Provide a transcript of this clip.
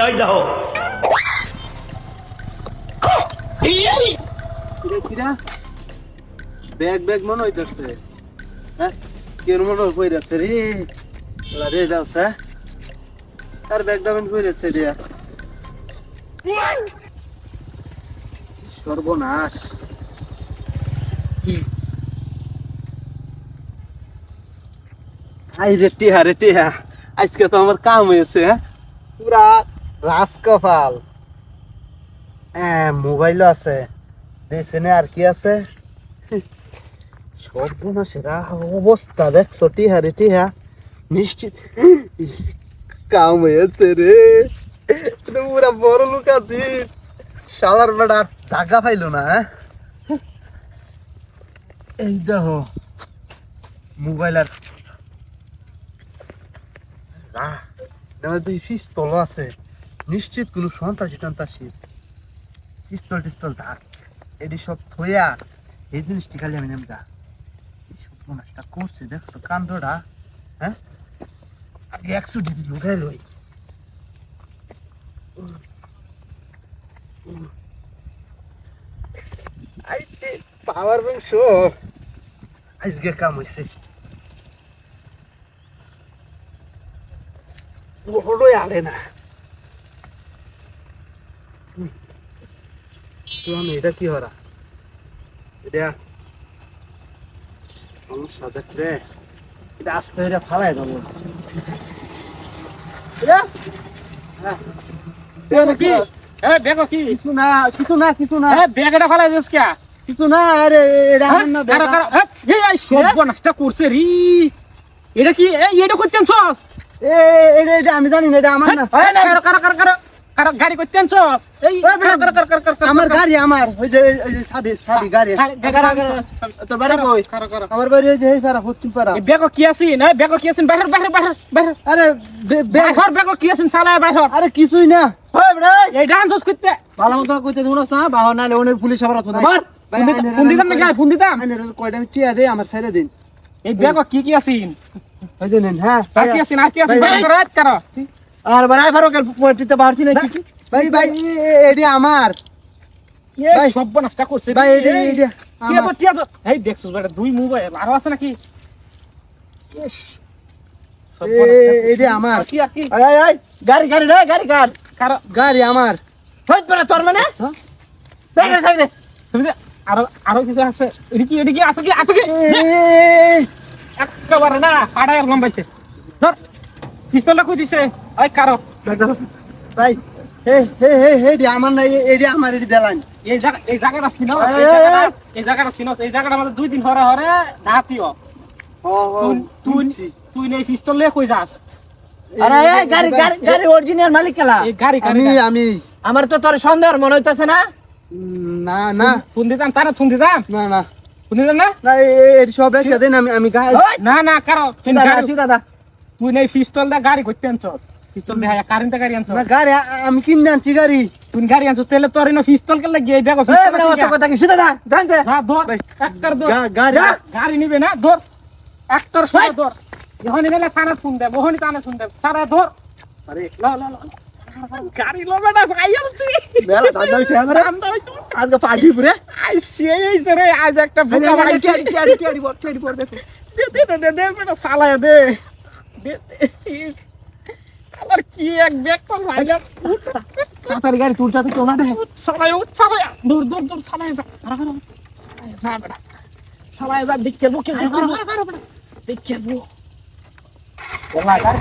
দেখো। Bag bag মনে হইতেছে। হ্যাঁ? কেন মনে কইরাছে রে? রে হ্যাঁ আর ব্যাগটা মনে কইরাছে রে? সর্বনাশ। আই রে টিহা রে টিহা, আজকে তো আমার কাম হয়েছে হ্যাঁ? পুরা রাজকপাল হ্যাঁ মোবাইলও আছে। দেখছেনে আর কি আছে? সর্বনাশের অবস্থা, দেখছ, টিহা রে, টিহা। নিশ্চিত। কাম হয়েছে রে। পুরা বড় লোক আছি। শালার বেড়া জাগা পাইলো না হ্যাঁ? এই দেখো, মোবাইল আর পিস্তল আছে। নিশ্চিত কোনো সন্ত্রাসী টন্ত্রাসী পিস্তল টিস্তল থাক এটি সব থইয়া এই জিনিসটি খালি আমি নেমদা এই সব মনসটা করছে, দেখছ কাণ্ডটা? হ্যাঁ? একশো ডিগ্রি লুকাই লই। পাওয়ার ব্যাংক শো আজকে কাম হইছে। ওড়োই আড়ে না। আমি এটা কি হরা? এটা সমস্যা এটা আস্তে হইরা ফালাই দেবো। এটা? হ্যাঁ। বেগো কি? এ বেগো কি? কিছু না কিছু না কিছু না। এ বেগটা দিস কে? কিছু না আরে এটা আমার না কারও বেটা। কারও এ এই করছে রি। এটা কি? এই এটা করতেন ছস? এ এটা এটা আমি জানি না এটা আমার না এই না, কারও কারও কারও কারও কারও। গাড়ি করতেন ছস এই আমার গাড়ি আমার ওই যে সাবি সাবি গাড়ি। তো বাড়ি কই? কারও কারও। আমার বাড়ি ওই যে এই পাড়া পশ্চিম পাড়া। বেগো কি আছিস না বেগো কি আছিস বাইরে বাইরে বাইরে বাইরে। আরে বে- বে- বাইরে বেগো কি আছিস সালা বাইরে। আরে কিছুই না। ওই বেটা, এই। ডান্স করতে। ভালো মতো কইতে দিও না বাহর নালে ওনের পুলিশ আবার তো মার ফোন দিতাম- আইনের ফোন দিতাম কয়টা টিয়া দেই আমার ছেড়ে দিন। এই বেগো কি কি আছিস হ্যাঁ। কি আছিস আর কি আছিস বাইরে করো আর বারাই ফারুকের পটিতে বাড়ছি না কিছু ভাই ভাই এডি আমার এই ভাই, সর্বনাশটা করছে ভাই এডি এই। এডি কি এত টিয়া তো এই দেখছিস বেটা দুই মোবাইল আরও আছে নাকি এডি আমার কি আর কি আয় আয় গাড়ি গাড়ি রে গাড়ি কার কারও গাড়ি আমার হইত পারে তোর মানে দেখে সাইডে তুমি যে আরও আরও কিছু আছে এদিকে এদিকে আছে কি আছে কি এ- না সাড়ে আর লম্বাইছে ধর পিস্তলটা কই দিছে ওই কারও। ভাই হে হে হে হে এডি আমার না এডি আমার এডি দেলান এই জায়গা এই জায়গাটা চিনো এই, এই এই, জায়গাটা- এই জায়গাটা চিনো এই জায়গাটা আমাদের দুই দিন হরে হরে দাঁতিও ও তুই তুই তুই নেই পিস্তল নিয়ে কই যাস? আরে এই গাড়ি গাড়ি গাড়ি অরিজিনাল মালিক কেলা এই গাড়ি আমি গাড়ি আমি আমার তো তোর সন্দেহ মনে হইতাছে না? না না। ফোন দিতাম তারা ফোন দিতাম না না। ফোন দিতাম না? না এ- এ- এডি সব রেখে দেন আমি আমি গাড়ি না না কারও দাদা গাড়ি- দাদা। তুই নেই পিস্তল দা গাড়ি করতে আনছস পিস্তল দেখা কারেন্টে গাড়ি আনছস না গাড়ি আমি কিনে আনছি গাড়ি তুই গাড়ি আনছস তাহলে তোর ইনো পিস্তল কে লাগে এই দেখো পিস্তল কিয়া? কথা কি শুধু না জানতে যা ধর ভাই, একটার ধর গাড়ি গাড়ি নিবে না ধর একটার সময় ধর যখন গেলে থানা ফোন দে বহনি থানা ফোন দে সারা ধর আরে ল ল ল গাড়ি লবে না আইয়াছি মেলা ধান্দা হইছে আমার আজকে পার্টি পুরে আই সেই রে আজ একটা বল বল দেখো দে দে দে দে দে বেটা সালায় দে আবার কি এক ব্যাগ কর ভাইয়া তাড়াতাড়ি গাড়ি তুলতে তো না দে সবাই উঠ দূর দূর দূর সবাই যা। আরে যা বেটা। সালায় যা দেখতে বুকে দেখতে ওলা গাড়ি